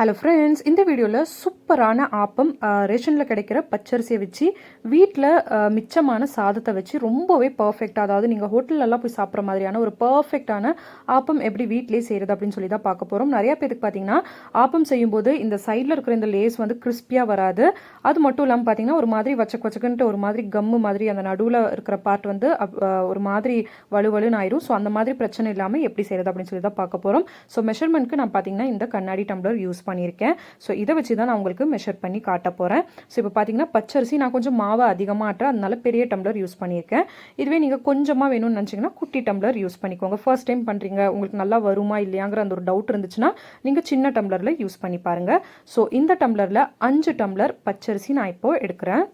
Hello friends இந்த வீடியோவில் சூப்பரான ஆப்பம் ரேஷனில் கிடைக்கிற பச்சரிசியை வச்சு வீட்டில் மிச்சமான சாதத்தை வச்சு ரொம்பவே பர்ஃபெக்டாக அதாவது நீங்கள் ஹோட்டல்லலாம் போய் சாப்பிட்ற மாதிரியான ஒரு பர்ஃபெக்டான ஆப்பம் எப்படி வீட்டிலே செய்கிறது அப்படின்னு சொல்லி தான் பார்க்க போகிறோம் நிறைய பேருக்கு பார்த்தீங்கன்னா ஆப்பம் செய்யும்போது இந்த சைடில் இருக்கிற இந்த லேஸ் வந்து கிறிஸ்பியாக வராது. அது மட்டும் இல்லாமல் பார்த்தீங்கன்னா ஒரு மாதிரி வச்ச வச்சக்குன்ட்டு ஒரு மாதிரி கம்மு மாதிரி அந்த நடுவில் இருக்கிற பார்ட் வந்து அப்- ஒரு மாதிரி வலுவலுன்னு ஆயிரும். ஸோ அந்த மாதிரி பிரச்சனை இல்லாமல் எப்படி செய்கிறது அப்படின்னு சொல்லி தான் பார்க்க போகிறோம் ஸோ மெஷர்மெண்ட்க்கு நான் பார்த்தீங்கன்னா இந்த கண்ணாடி டம்ளர் யூஸ் பண்ணியிருக்கேன். ஸோ இதை வச்சு தான் நான் உங்களுக்கு மெஷர் பண்ணி காட்ட போகிறேன் ஸோ இப்போ பார்த்தீங்கன்னா பச்சரிசி நான் கொஞ்சம் மாவை அதிகமாக ஆட்டுறேன் அதனால பெரிய டம்ளர் யூஸ் பண்ணியிருக்கேன். இதுவே நீங்கள் கொஞ்சமாக வேணும்னு நினச்சிங்கன்னா குட்டி டம்ளர் யூஸ் பண்ணிக்கோங்க. ஃபர்ஸ்ட் டைம் பண்ணுறீங்க உங்களுக்கு நல்லா வருமா இல்லையாங்கிற அந்த ஒரு டவுட் இருந்துச்சுன்னா நீங்கள் சின்ன டம்ளரில் யூஸ் பண்ணி பாருங்கள் ஸோ இந்த டம்ளரில் அஞ்சு டம்ளர் பச்சரிசி நான் இப்போ எடுக்கிறேன்.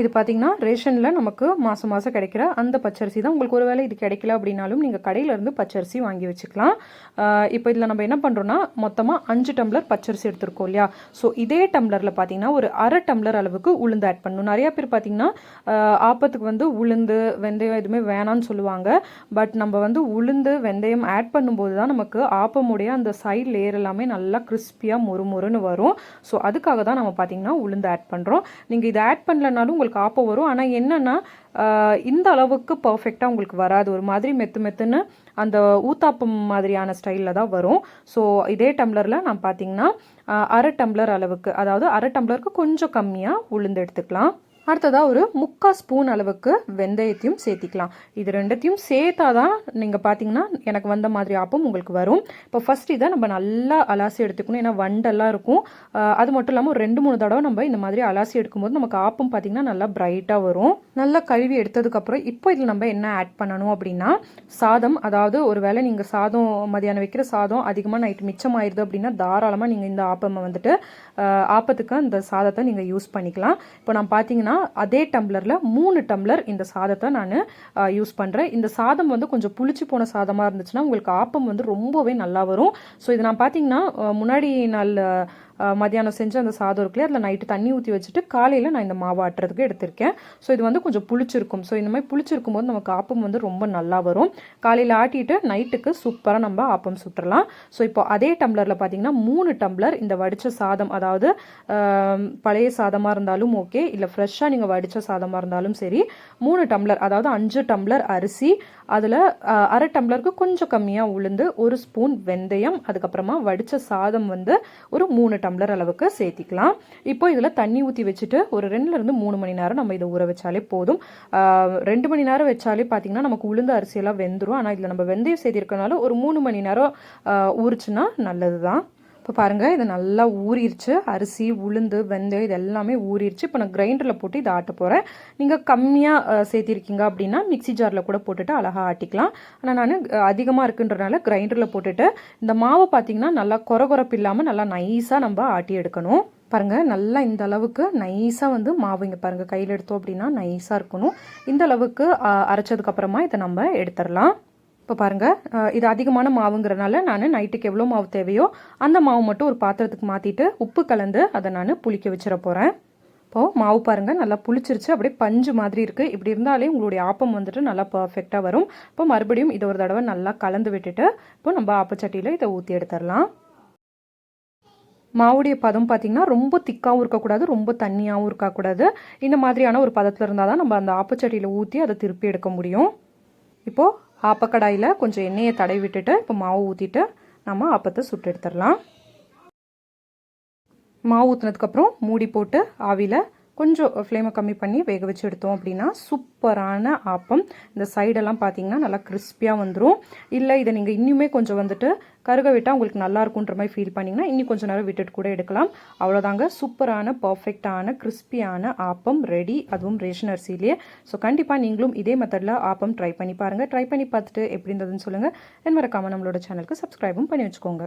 இது பார்த்தீங்கன்னா ரேஷனில் நமக்கு மாதம் மாதம் கிடைக்கிற அந்த பச்சரிசி தான். உங்களுக்கு ஒருவேளை இது கிடைக்கல அப்படின்னாலும் நீங்கள் கடையிலேருந்து பச்சரிசி வாங்கி வச்சுக்கலாம். இப்போ இதில் நம்ம என்ன பண்ணுறோன்னா மொத்தமாக அஞ்சு டம்ளர் பச்சரிசி எடுத்திருக்கோம் இல்லையா? ஸோ இதே டம்ளரில் பார்த்தீங்கன்னா ஒரு அரை டம்ளர் அளவுக்கு உளுந்து ஆட் பண்ணணும். நிறையா பேர் பார்த்தீங்கன்னா ஆப்பத்துக்கு வந்து உளுந்து வெந்தயம் எதுவுமே வேணாம்னு சொல்லுவாங்க. பட் நம்ம வந்து உளுந்து வெந்தயம் ஆட் பண்ணும்போது தான் நமக்கு ஆப்பமுடைய அந்த சைட் லேயர் எல்லாமே நல்லா கிறிஸ்பியாக மொறுமொறுன்னு வரும். ஸோ அதுக்காக தான் நம்ம பார்த்தீங்கன்னா உளுந்து ஆட் பண்ணுறோம் நீங்கள் இதை ஆட் பண்ணலனாலும் உங்களுக்கு ஆப்போ வரும். ஆனால் என்னென்னா இந்த அளவுக்கு பர்ஃபெக்டாக உங்களுக்கு வராது. ஒரு மாதிரி மெத்து மெத்துன்னு அந்த ஊத்தாப்பம் மாதிரியான ஸ்டைலில் தான் வரும். ஸோ இதே டம்ளரில் நான் பார்த்தீங்கன்னா அரை டம்ளர் அளவுக்கு அதாவது அரை டம்ளருக்கு கொஞ்சம் கம்மியாக உளுந்து எடுத்துக்கலாம். அடுத்ததாக ஒரு முக்கால் ஸ்பூன் அளவுக்கு வெந்தயத்தையும் சேர்த்திக்கலாம். இது ரெண்டத்தையும் சேர்த்தா தான் நீங்கள் பார்த்தீங்கன்னா எனக்கு வந்த மாதிரி ஆப்பம் உங்களுக்கு வரும். இப்போ ஃபஸ்ட் இதை நம்ம நல்லா அலாசி எடுத்துக்கணும். ஏன்னா வண்டெல்லாம் இருக்கும். அது மட்டும் இல்லாமல் ஒரு ரெண்டு மூணு தடவை நம்ம இந்த மாதிரி அலாசி எடுக்கும்போது நமக்கு ஆப்பம் பார்த்தீங்கன்னா நல்லா பிரைட்டாக வரும். நல்லா கழுவி எடுத்ததுக்கப்புறம் இப்போ இதில் நம்ம என்ன ஆட் பண்ணணும் அப்படின்னா சாதம் அதாவது ஒரு வேளை நீங்கள் சாதம் மதியானம் வைக்கிற சாதம் அதிகமாக நைட்டு மிச்சமாயிருது அப்படின்னா தாராளமாக நீங்கள் இந்த ஆப்பம் வந்துட்டு ஆப்பத்துக்கு அந்த சாதத்தை நீங்கள் யூஸ் பண்ணிக்கலாம். இப்போ நான் பார்த்தீங்கன்னா அதே டம்ளரில் மூணு டம்ளர் இந்த சாதத்தை நான் யூஸ் பண்ணுறேன் இந்த சாதம் வந்து கொஞ்சம் புளிச்சு போன சாதமாக இருந்துச்சுன்னா உங்களுக்கு ஆப்பம் வந்து ரொம்பவே நல்லா வரும். ஸோ இது நான் பார்த்தீங்கன்னா முன்னாடி நாள் மதியானம் செஞ்ச அந்த சாதம் இருக்குல்லையே அதில் நைட்டு தண்ணி ஊற்றி வச்சுட்டு காலையில் நான் இந்த மாவு ஆட்டுறதுக்கு எடுத்திருக்கேன். ஸோ இது வந்து கொஞ்சம் புளிச்சிருக்கும். ஸோ இந்த மாதிரி புளிச்சிருக்கும் போது நமக்கு ஆப்பம் வந்து ரொம்ப நல்லா வரும். காலையில் ஆட்டிட்டு நைட்டுக்கு சூப்பராக நம்ம ஆப்பம் சுட்டுறலாம். ஸோ இப்போ அதே டம்ளரில் பார்த்தீங்கன்னா மூணு டம்ளர் இந்த வடித்த சாதம் அதாவது பழைய சாதமாக இருந்தாலும் ஓகே இல்லை ஃப்ரெஷ்ஷாக நீங்கள் வடித்த சாதமாக இருந்தாலும் சரி மூணு டம்ளர் அதாவது அஞ்சு டம்ளர் அரிசி அதில் அரை டம்ளருக்கு கொஞ்சம் கம்மியாக உளுந்து ஒரு ஸ்பூன் வெந்தயம் அதுக்கப்புறமா வடித்த சாதம் வந்து ஒரு மூணு டம்ளர் அளவுக்கு சேர்த்திக்கலாம். இப்போ இதில் தண்ணி ஊற்றி வச்சுட்டு ஒரு ரெண்டுலேருந்து மூணு மணி நேரம் நம்ம இதை ஊற வச்சாலே போதும். ரெண்டு மணி நேரம் வச்சாலே பார்த்தீங்கன்னா நமக்கு உளுந்து அரிசியெல்லாம் வெந்துடும் ஆனால் இதில் நம்ம வெந்தயம் சேர்த்திருக்கனால ஒரு மூணு மணி நேரம் ஊறுச்சுன்னா நல்லது தான் இப்போ பாருங்கள் இது நல்லா ஊறிடுச்சு அரிசி உளுந்து வெந்தயம் இது எல்லாமே ஊறிடுச்சு இப்போ நான் கிரைண்டரில் போட்டு இதை ஆட்ட போகிறேன் நீங்கள் கம்மியாக சேர்த்திருக்கீங்க அப்படின்னா மிக்ஸி ஜாரில் கூட போட்டுட்டு அழகாக ஆட்டிக்கலாம். ஆனால் நான் அதிகமாக இருக்குன்றனால கிரைண்டரில் போட்டுட்டு இந்த மாவை பார்த்தீங்கன்னா நல்லா குறகுறப்பு இல்லாமல் நல்லா நைஸாக நம்ம ஆட்டி எடுக்கணும். பாருங்கள் நல்லா இந்த அளவுக்கு நைஸாக வந்து மாவு இங்கே பாருங்கள் கையில் எடுத்தோம் அப்படின்னா நைஸாக இருக்கணும். இந்த அளவுக்கு அரைச்சதுக்கப்புறமா இதை நம்ம எடுத்துடலாம். இப்போ பாருங்கள் இது அதிகமான மாவுங்கிறனால நான் நைட்டுக்கு எவ்வளோ மாவு தேவையோ அந்த மாவு மட்டும் ஒரு பாத்திரத்துக்கு மாற்றிட்டு உப்பு கலந்து அதை நான் புளிக்க வச்சிட போகிறேன் இப்போது மாவு பாருங்கள் நல்லா புளிச்சிருச்சு. அப்படியே பஞ்சு மாதிரி இருக்குது இப்படி இருந்தாலே உங்களுடைய ஆப்பம் வந்துட்டு நல்லா பர்ஃபெக்டாக வரும். இப்போ மறுபடியும் இதை ஒரு தடவை நல்லா கலந்து விட்டுட்டு இப்போ நம்ம ஆப்பச்சட்டியில் இதை ஊற்றி எடுத்துடலாம் மாவுடைய பதம் பார்த்திங்கன்னா ரொம்ப திக்காகவும் இருக்கக்கூடாது ரொம்ப தண்ணியாகவும் இருக்கக்கூடாது. இந்த மாதிரியான ஒரு பதத்தில் இருந்தால் தான் நம்ம அந்த ஆப்பச்சட்டியில் ஊற்றி அதை திருப்பி எடுக்க முடியும். இப்போது ஆப்பக்கடாயில் கொஞ்சம் எண்ணெயை தடவி விட்டுட்டு இப்போ மாவு ஊற்றிட்டு நம்ம ஆப்பத்தை சுட்டு எடுத்துடலாம் மாவு ஊற்றுனதுக்கப்புறம் மூடி போட்டு ஆவியில் கொஞ்சம் ஃப்ளேமை கம்மி பண்ணி வேக வச்சு எடுத்தோம் அப்படின்னா சூப்பரான ஆப்பம். இந்த சைடெல்லாம் பார்த்தீங்கன்னா நல்லா கிறிஸ்பியாக வந்துடும் இல்லை இதை நீங்கள் இன்னுமே கொஞ்சம் வந்துட்டு கருக விட்டால் உங்களுக்கு நல்லா இருக்குன்ற மாதிரி ஃபீல் பண்ணிங்கன்னா இன்னும் கொஞ்சம் நேரம் விட்டுட்டு கூட எடுக்கலாம். அவ்வளோதாங்க சூப்பரான பர்ஃபெக்டான கிறிஸ்பியான ஆப்பம் ரெடி அதுவும் ரேஷன் அரிசியிலேயே. ஸோ கண்டிப்பாக நீங்களும் இதே மெத்தடில் ஆப்பம் ட்ரை பண்ணி பாருங்கள் ட்ரை பண்ணி பார்த்துட்டு எப்படி இருந்ததுன்னு சொல்லுங்கள் என் மறக்காமல் நம்மளோட சேனலுக்கு சப்ஸ்கிரைபும் பண்ணி வச்சுக்கோங்க.